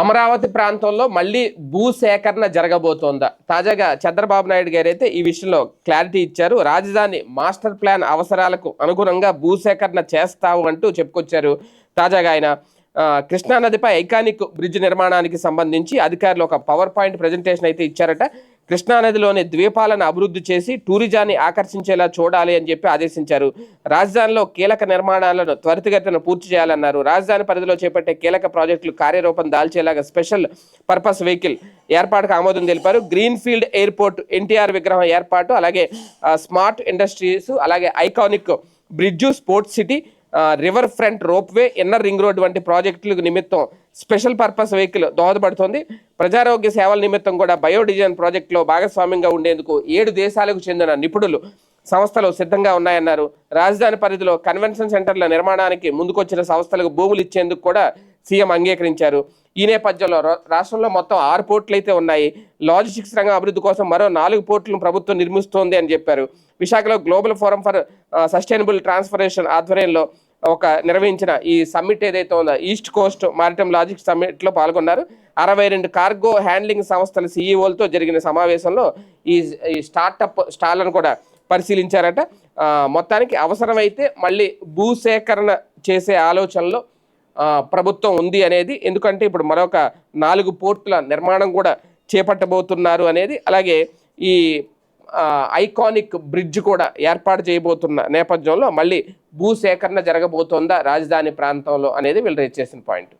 అమరావతి ప్రాంతంలో మళ్ళీ భూసేకరణ జరగబోతోందా? తాజాగా చంద్రబాబు నాయుడు గారు అయితే ఈ విషయంలో క్లారిటీ ఇచ్చారు. రాజధాని మాస్టర్ ప్లాన్ అవసరాలకు అనుగుణంగా భూసేకరణ చేస్తావు అంటూ చెప్పుకొచ్చారు తాజాగా ఆయన. కృష్ణానదిపై ఐకానిక్ బ్రిడ్జ్ నిర్మాణానికి సంబంధించి అధికారులు ఒక పవర్ పాయింట్ ప్రజెంటేషన్ అయితే ఇచ్చారట. కృష్ణానదిలోని ద్వీపాలను అభివృద్ధి చేసి టూరిజాన్ని ఆకర్షించేలా చూడాలి అని చెప్పి ఆదేశించారు. రాజధానిలో కీలక నిర్మాణాలను త్వరితగతిన పూర్తి చేయాలన్నారు. రాజధాని పరిధిలో చేపట్టే కీలక ప్రాజెక్టులు కార్యరూపం దాల్చేలాగా స్పెషల్ పర్పస్ వెహికల్ ఏర్పాటుకు ఆమోదం తెలిపారు. గ్రీన్ ఫీల్డ్ ఎయిర్పోర్ట్ ఎన్టీఆర్ విగ్రహం ఏర్పాటు అలాగే స్మార్ట్ ఇండస్ట్రీస్ అలాగే iconic bridge sports city river front ropeway inner ring road వంటి ప్రాజెక్టులకు నిమిత్తం స్పెషల్ పర్పస్ వెహికల్ దోహదపడుతోంది. ప్రజారోగ్య సేవల నిమిత్తం కూడా బయోడిజైన్ ప్రాజెక్టులో భాగస్వామ్యంగా ఉండేందుకు ఏడు దేశాలకు చెందిన నిపుణులు సంస్థలు సిద్ధంగా ఉన్నాయన్నారు. రాజధాని పరిధిలో కన్వెన్షన్ సెంటర్ల నిర్మాణానికి ముందుకొచ్చిన సంస్థలకు భూములు ఇచ్చేందుకు కూడా సీఎం అంగీకరించారు. ఈ నేపథ్యంలో రా- రాష్ట్రంలో మొత్తం ఆరు పోర్టులు అయితే ఉన్నాయి. లాజిస్టిక్స్ రంగం అభివృద్ధి కోసం మరో నాలుగు పోర్టులను ప్రభుత్వం నిర్మిస్తోంది అని చెప్పారు. విశాఖలో global forum for sustainable transformation ఆధ్వర్యంలో ఒక నిర్వహించిన ఈ సమ్మిట్ ఏదైతే ఉందో ఈస్ట్ కోస్ట్ మారిటైమ్ లాజిక్ సమ్మిట్లో పాల్గొన్నారు. అరవై రెండు కార్గో హ్యాండ్లింగ్ సంస్థల సీఈఓలతో జరిగిన సమావేశంలో ఈ ఈ స్టార్టప్ స్టాళ్ళను కూడా పరిశీలించారట. మొత్తానికి అవసరమైతే మళ్ళీ భూసేకరణ చేసే ఆలోచనలో ప్రభుత్వం ఉంది అనేది ఎందుకంటే ఇప్పుడు మరొక నాలుగు పోర్టుల నిర్మాణం కూడా చేపట్టబోతున్నారు అనేది అలాగే ఈ ఐకానిక్ బ్రిడ్జ్ కూడా ఏర్పాటు చేయబోతున్న నేపథ్యంలో మళ్ళీ భూసేకరణ జరగబోతోందా రాజధాని ప్రాంతంలో అనేది వీళ్ళు రేట్ చేసిన పాయింట్